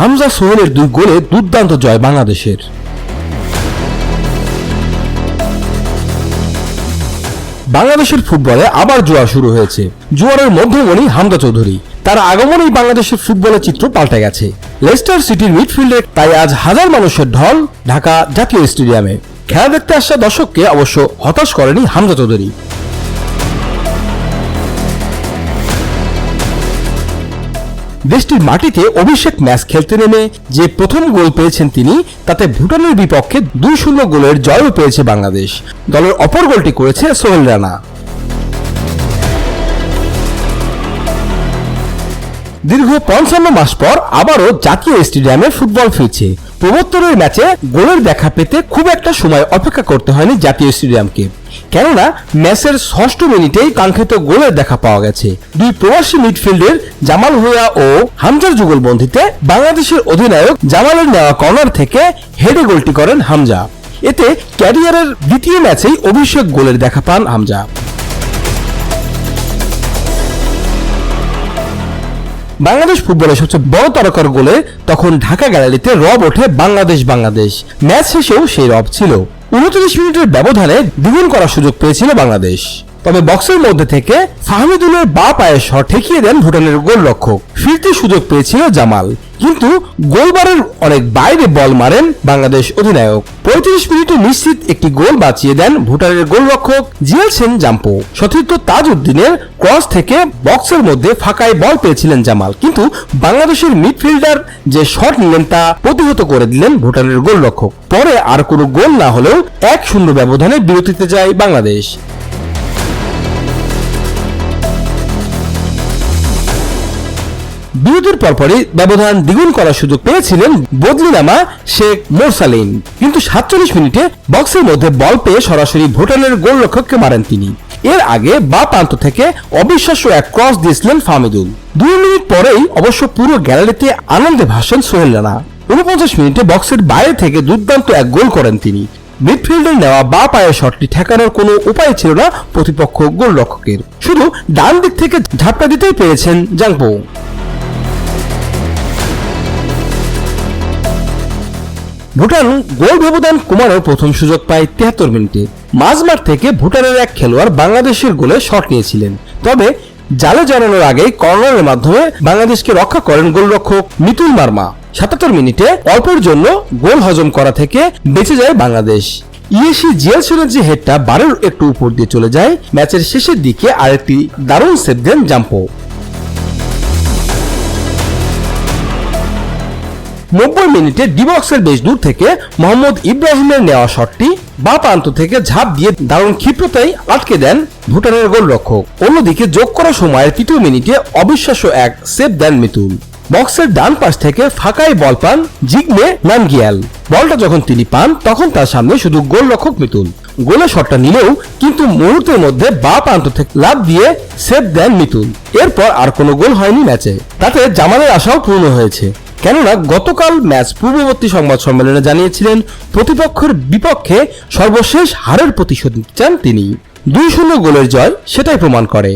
হামজা সোহেলের দুই গোলে দুর্দান্ত জয় বাংলাদেশের। বাংলাদেশের ফুটবলে আবার জোয়ার শুরু হয়েছে। জোয়ারের মধ্যমণি হামদা চৌধুরী। তার আগমনেই বাংলাদেশের ফুটবলের চিত্র পাল্টে গেছে। লেস্টার সিটির মিডফিল্ডে তাই আজ হাজার মানুষের ঢল ঢাকা জাতীয় স্টেডিয়ামে। খেলা দেখতে আসা দর্শককে অবশ্য হতাশ করেনি হামজা চৌধুরী। দেশটির মাটিতে অভিষেক ম্যাচ খেলতে নেমে যে প্রথম গোল পেয়েছেন তিনি, তাতে ভুটানের বিপক্ষে দুই শূন্য গোলের জয়ও পেয়েছে বাংলাদেশ। দলের অপর গোলটি করেছে সোহেল রানা। দীর্ঘ পঞ্চান্ন মাস পর আবারও জাতীয় স্টেডিয়ামে ফুটবল ফিরছে প্রবর্তনের ম্যাচে গোলের দেখা পেতে খুব একটা সময় অপেক্ষা করতে হয়নি জাতীয় স্টেডিয়ামকে। কেননা, ম্যাচের ষষ্ঠ মিনিটেই কাঙ্ক্ষিত গোলের দেখা পাওয়া গেছে। দুই প্রবাসী মিডফিল্ডের জামাল ভুয়া ও হামজার যুগলবন্দিতে বাংলাদেশের অধিনায়ক জামালের নেওয়া কর্নার থেকে হেডে গোলটি করেন হামজা। এতে ক্যারিয়ারের দ্বিতীয় ম্যাচেই অভিষেক গোলের দেখা পান হামজা। বাংলাদেশ ফুটবলের সবচেয়ে বড় তারকার গোলে তখন ঢাকা গ্যালারিতে রব ওঠে বাংলাদেশ বাংলাদেশ। ম্যাচ শেষেও সেই রব ছিল। উনত্রিশ মিনিটের ব্যবধানে দ্বিগুণ করার সুযোগ পেয়েছিল বাংলাদেশ। তবে বক্সের মধ্যে থেকে ফাহমিদুলের বা পায়ে শট ঠেকিয়ে দেন ভুটানের গোলরক্ষক। ফিরতে সুযোগ পেয়েছিল জামাল। কিন্তু গোলবারের অনেক বাইরে বল মারেন বাংলাদেশ অধিনায়ক। পঁয়ত্রিশ মিনিটে নিশ্চিত একটি গোল বাঁচিয়ে দেন ভুটানের গোলরক্ষক জিয়াল সেন জাম্পো। সতীর্থ তাজউদ্দিনের ক্রস থেকে বক্সের মধ্যে ফাঁকায় বল পেয়েছিলেন জামাল। কিন্তু বাংলাদেশের মিডফিল্ডার যে শট নিলেন তা প্রতিহত করে দিলেন ভুটানের গোলরক্ষক। পরে আর কোনো গোল না হলেও এক শূন্য ব্যবধানে বিরতিতে যায় বাংলাদেশ। বিরতির পরপরই ব্যবধান দ্বিগুণ করার সুযোগ পেয়েছিলেন বদলিনামা শেখ মোরসালিন। কিন্তু সাতচল্লিশ মিনিটে বক্সের মধ্যে বল পেয়ে সরাসরি ভুটানের গোলরক্ষককে মারেন তিনি। এর আগে বা প্রান্ত থেকে অবিশ্বাস্য এক ক্রস দিয়েছিলেন ফামিদুল দুই মিনিট পরেই অবশ্য পুরো গ্যালারিতে আনন্দে ভাসেন সোহেল রানা। উনপঞ্চাশ মিনিটে বক্সের বাইরে থেকে দুর্দান্ত এক গোল করেন তিনি। মিডফিল্ডে নেওয়া বা পায়ের শটটি ঠেকানোর কোনো উপায় ছিল না প্রতিপক্ষ গোলরক্ষকের। শুধু ডান দিক থেকে ঝাপটা দিতেই পেরেছেন জাংপো। ভুটান গোল ব্যবধান কমানোর প্রথম সুযোগ পায় তিয়াত্তর মিনিটে। মাঝমাঠ থেকে ভুটানের এক খেলোয়াড় বাংলাদেশের গোলে শট নিয়েছিলেন। তবে জালে জড়ানোর আগেই কর্নারের মাধ্যমে বাংলাদেশকে রক্ষা করেন গোলরক্ষক মিতুল মার্মা। সাতাত্তর মিনিটে অল্পের জন্য গোল হজম করা থেকে বেঁচে যায় বাংলাদেশ। ইয়েসি জিয়ালসনের যে হেডটা বারের একটু উপর দিয়ে চলে যায়, ম্যাচের শেষের দিকে আরেকটি দারুণ সেভ দেন জাম্পো। নব্বই মিনিটে ডিবক্সের বেশ দূর থেকে মোহাম্মদ ইব্রাহিমের নেওয়া শটটি বা প্রান্ত থেকে ঝাঁপ দিয়ে দারুণ ক্ষিপ্রতাই আটকে দেন ভুটানের গোলরক্ষক। অন্যদিকে যোগ করা সময়ের তৃতীয় মিনিটে অবিশ্বাস্য এক সেভ দেন মিতুল। বক্সের ডান পাশ থেকে ফাঁকায় বল পান জিগমে নামগিয়াল। বলটা যখন তিনি পান, তখন তার সামনে শুধু গোলরক্ষক মিতুল। গোলে শটটা নিলেও কিন্তু মুহূর্তের মধ্যে বা প্রান্ত থেকে লাভ দিয়ে সেভ দেন মিতুল। এরপর আর কোনো গোল হয়নি ম্যাচে। তাতে জামালের আশাও পূর্ণ হয়েছে। কেননা গতকাল ম্যাচ পূর্ববর্তী সংবাদ সম্মেলনে জানিয়েছিলেন, প্রতিপক্ষের বিপক্ষে সর্বশেষ হারের প্রতিশোধ চান তিনি। দুই শূন্য গোলের জয় সেটাই প্রমাণ করে।